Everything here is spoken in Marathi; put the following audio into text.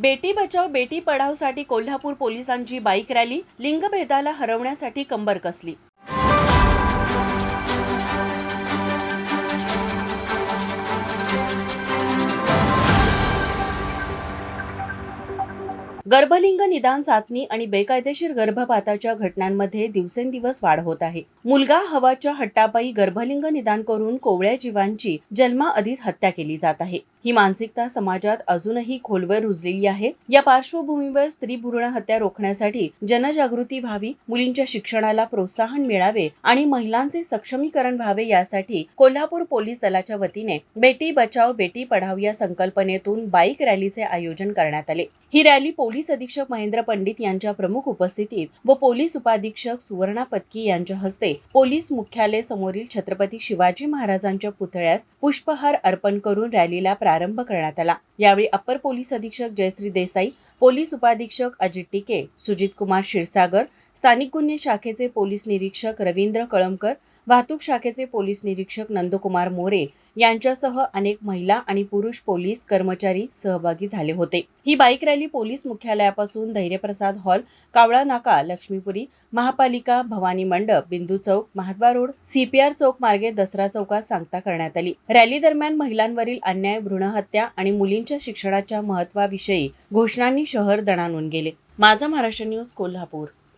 बेटी बचाव बेटी पढावसाठी कोल्हापूर पोलिसांची बाईक रॅली लिंगभेदाला हरवण्यासाठी कंबर कसली? गर्भलिंग निदान चाचणी आणि बेकायदेशीर गर्भपाताच्या घटनांमध्ये दिवसेंदिवस वाढ होत आहे. मुलगा हवाच्या हट्टापायी गर्भलिंग निदान करून कोवळ्या जीवांची जन्माआधीच हत्या केली जात आहे. ही मानसिकता समाजात अजूनही खोलवर रुजलेली आहे. या पार्श्वभूमीवर स्त्री भ्रूण हत्या रोखण्यासाठी जनजागृती व्हावी मुलींच्या शिक्षणाला प्रोत्साहन मिळावे आणि महिलांचे सक्षमीकरण व्हावे यासाठी कोल्हापूर पोलीस दलाच्या वतीने बेटी बचाव बेटी पढाव या संकल्पनेतून बाईक रॅलीचे आयोजन करण्यात आले. ही रॅली पोलीस पोलीस अधीक्षक महेंद्र पंडित यांच्या प्रमुख उपस्थितीत व पोलीस उपाधीक्षक सुवर्णा पत्की यांच्या हस्ते पोलीस मुख्यालय समोरील छत्रपती शिवाजी महाराजांच्या पुतळ्यास पुष्पहार अर्पण करून रॅलीला प्रारंभ करण्यात आला. यावेळी अप्पर पोलीस अधीक्षक जयश्री देसाई पोलीस उपाधीक्षक अजित टिके सुजित कुमार क्षीरसागर स्थानिक गुन्हे शाखेचे पोलीस निरीक्षक रवींद्र कळमकर वाहतूक शाखेचे पोलीस निरीक्षक नंदकुमार मोरे यांच्यासह अनेक महिला आणि पुरुष पोलीस कर्मचारी सहभागी झाले होते. ही बाईक रॅली पोलीस मुख्यालयापासून धैर्यप्रसाद हॉल कावळा नाका लक्ष्मीपुरी महापालिका भवानी मंडप बिंदू चौक महाद्वार रोड सीपीआर चौक मार्गे दसरा चौकात सांगता करण्यात आली. रॅली दरम्यान महिलांवरील अन्याय भ्रूणहत्या आणि मुलींच्या शिक्षणाच्या महत्वाविषयी घोषणांनी शहर दणानून गेले. माझा महाराष्ट्र न्यूज कोल्हापूर.